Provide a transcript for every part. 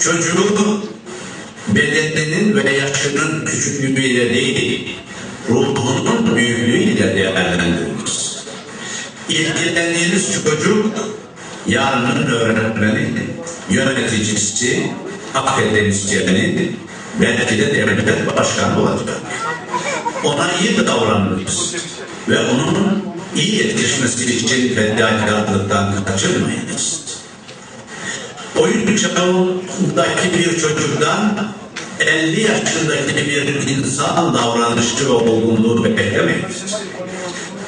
Çocuğu bedeninin ve yaşının küçüklüğüyle değil, ruhunun büyüklüğüyle değerlendiriniz. İlgilendiğiniz çocuk yarının öğretmeni, yöneticisi, akademisyeni, belki de devlet başkanı olacak. Ona iyi davranınız ve onun iyi yetişmesi için fedakarlıktan kaçırmayınız. Oyun çağındaki bir çocuktan 50 yaşındaki bir insan davranışı ve olgunluğu beklemeyiz.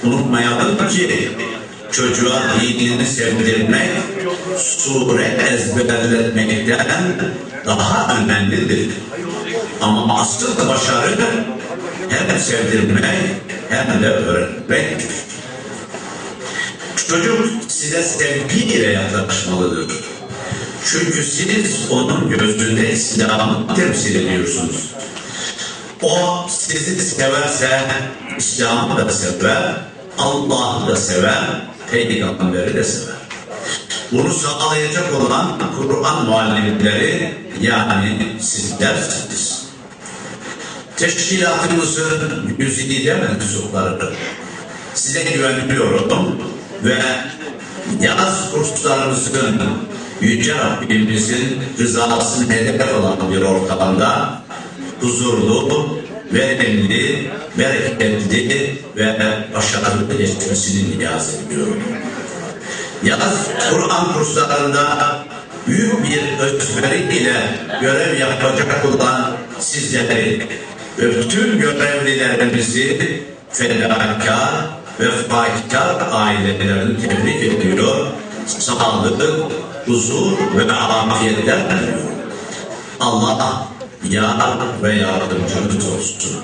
Unutmayalım ki çocuğa dinini sevdirmek sure ezberletmekten daha önemlidir. Ama asıl başarı hem sevdirmek hem de öğretmek. Çocuk size sevgiyle yaklaşmalıdır. Çünkü siz onun gözünde İslam'ı temsil ediyorsunuz. O sizi severse İslam'ı da sever, Allah'ı da sever, Peygamberi de sever. Bunu sağlayacak olan Kur'an muallimleri yani sizlersiniz. Teşkilatımızın yüzide mensupları size güveniyorum ve yaz kurslarımızın Yüce Rabbimizin rızasını hedef alan bir ortamda huzurlu, verimli, bereketli ve başarılı geçmesini niyaz ediyorum. Yaz Kur'an kurslarında büyük bir özveri ile görev yapacak olan sizleri ve bütün görevlilerimizi fedakar ve faikar ailelerini tebrik ediyor. Sağlık, huzur ve afiyetler diliyorum. Allah yar ve yardımcımız olsun.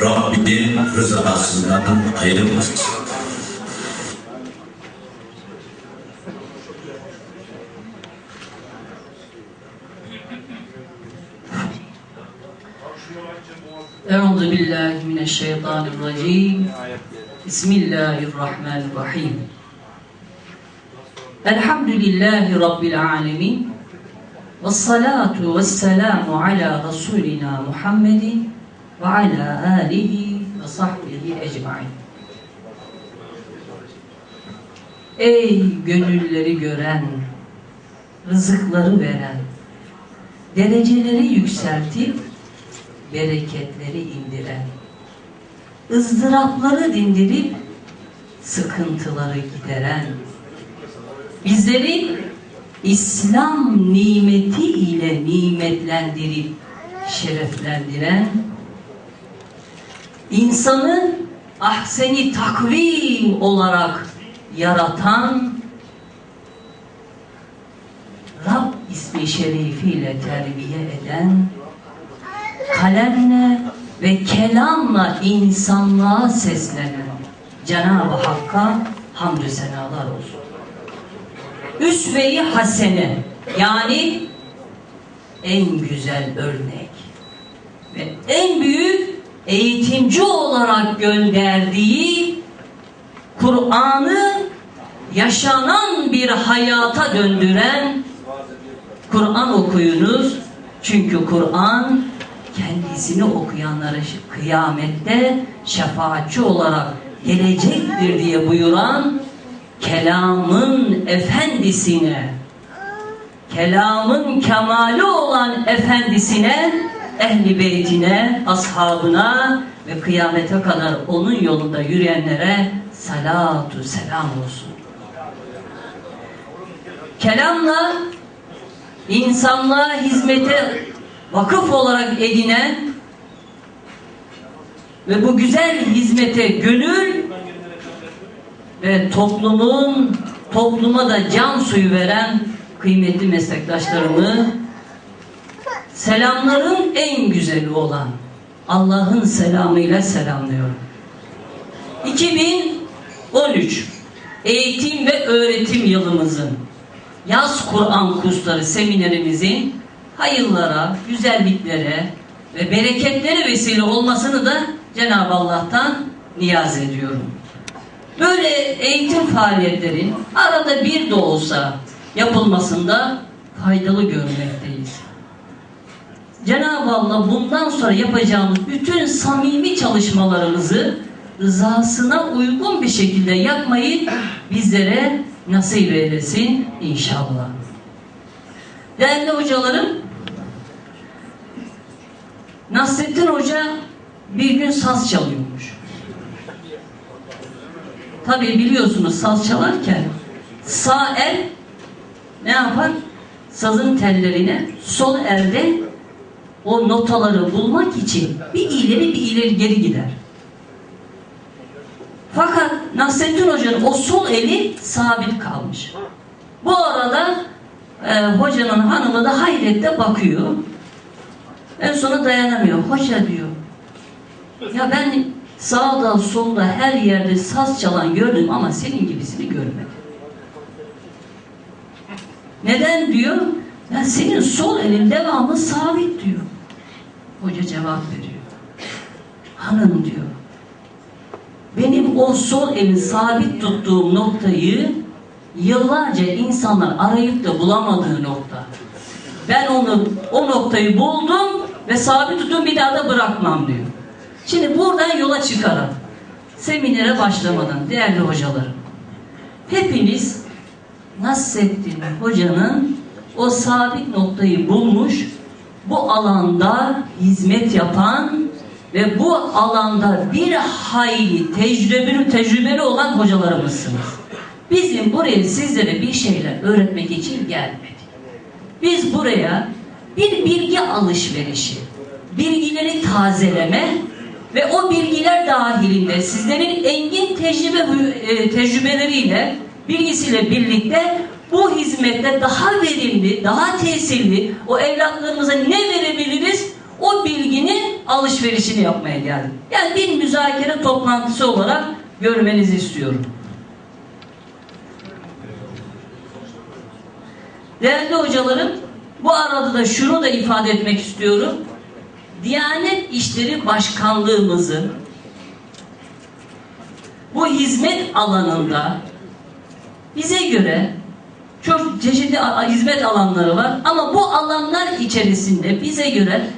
Rabbim rızasından ayrılmasın. Euzu billahi mineşşeytanirracim. Bismillahirrahmanirrahim. Elhamdülillahi Rabbil alemin. Ve salatu ve selamu ala Resulina Muhammedin ve ala alihi ve sahbihi ecmain. Ey gönülleri gören, rızıkları veren, dereceleri yükseltip bereketleri indiren, ızdırapları dindirip sıkıntıları gideren, bizleri İslam nimeti ile nimetlendirip şereflendiren, insanı ahseni takvim olarak yaratan, Rab ismi şerifiyle terbiye eden, kalemle ve kelamla insanlığa seslenen Cenab-ı Hakk'a hamdü senalar olsun. Üsve-i hasene yani en güzel örnek ve en büyük eğitimci olarak gönderdiği Kur'an'ı yaşanan bir hayata döndüren Kur'an okuyunuz. Çünkü Kur'an kendisini okuyanlara kıyamette şefaatçi olarak gelecektir diye buyuran kelamın efendisine kelamın kemali olan efendisine ehli beytine, ashabına ve kıyamete kadar onun yolunda yürüyenlere salatu selam olsun. Kelamla insanlığa hizmete vakıf olarak edinen ve bu güzel hizmete gönül ve toplumun topluma da can suyu veren kıymetli meslektaşlarımı selamların en güzeli olan Allah'ın selamıyla selamlıyorum. 2013 eğitim ve öğretim yılımızın yaz Kur'an kursları seminerimizin hayırlara, güzelliklere ve bereketlere vesile olmasını da Cenab-ı Allah'tan niyaz ediyorum. Böyle eğitim faaliyetlerin arada bir de olsa yapılmasında faydalı görmekteyiz. Cenab-ı Allah bundan sonra yapacağımız bütün samimi çalışmalarımızı rızasına uygun bir şekilde yapmayı bizlere nasip eylesin inşallah. Değerli hocalarım, Nasrettin Hoca bir gün saz çalıyormuş. Tabii biliyorsunuz saz çalarken sağ el ne yapar? Sazın tellerine sol elde o notaları bulmak için bir ileri bir ileri geri gider. Fakat Nasrettin Hoca'nın o sol eli sabit kalmış. Bu arada e, hocanın hanımı da hayrette bakıyor. En sona dayanamıyor. Hoca diyor. Ya ben sağda solda her yerde saz çalan gördüm ama senin gibisini görmedim. Neden diyor? Ya senin sol elin devamlı sabit diyor. Hoca cevap veriyor. Hanım diyor. Benim o sol elin sabit tuttuğum noktayı yıllarca insanlar arayıp da bulamadığı nokta. Ben onu o noktayı buldum ve sabit tuttum bir daha da bırakmam diyor. Şimdi buradan yola çıkarak seminere başlamadan değerli hocalarım hepiniz Nasrettin Hoca'nın o sabit noktayı bulmuş bu alanda hizmet yapan ve bu alanda bir hayli tecrübeli, tecrübeli olan hocalarımızsınız. Bizim buraya sizlere bir şeyler öğretmek için gelmedik. Biz buraya bir bilgi alışverişi, bilgileri tazeleme ve o bilgiler dahilinde sizlerin engin tecrübe e, tecrübeleriyle, bilgisiyle birlikte bu hizmette daha verimli, daha tesirli o evlatlarımıza ne verebiliriz? O bilginin alışverişini yapmaya geldim. Yani bir müzakere toplantısı olarak görmenizi istiyorum. Değerli hocalarım, bu arada da şunu da ifade etmek istiyorum. Diyanet İşleri Başkanlığımızın bu hizmet alanında bize göre çok çeşitli hizmet alanları var ama bu alanlar içerisinde bize göre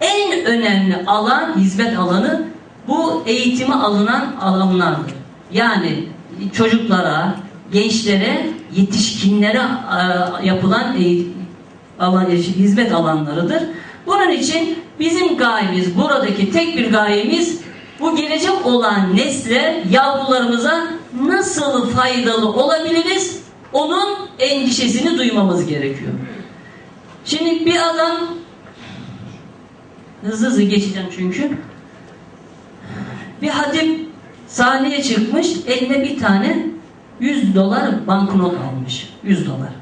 en önemli alan, hizmet alanı bu eğitime alınan alanlardır. Yani çocuklara, gençlere, yetişkinlere yapılan hizmet alanlarıdır. Bunun için bizim gayemiz, buradaki tek bir gayemiz bu gelecek olan nesle, yavrularımıza nasıl faydalı olabiliriz? Onun endişesini duymamız gerekiyor. Şimdi bir adam hızlı hızlı geçeceğim çünkü bir hatip sahneye çıkmış eline bir tane 100 dolar banknot almış. 100 dolar.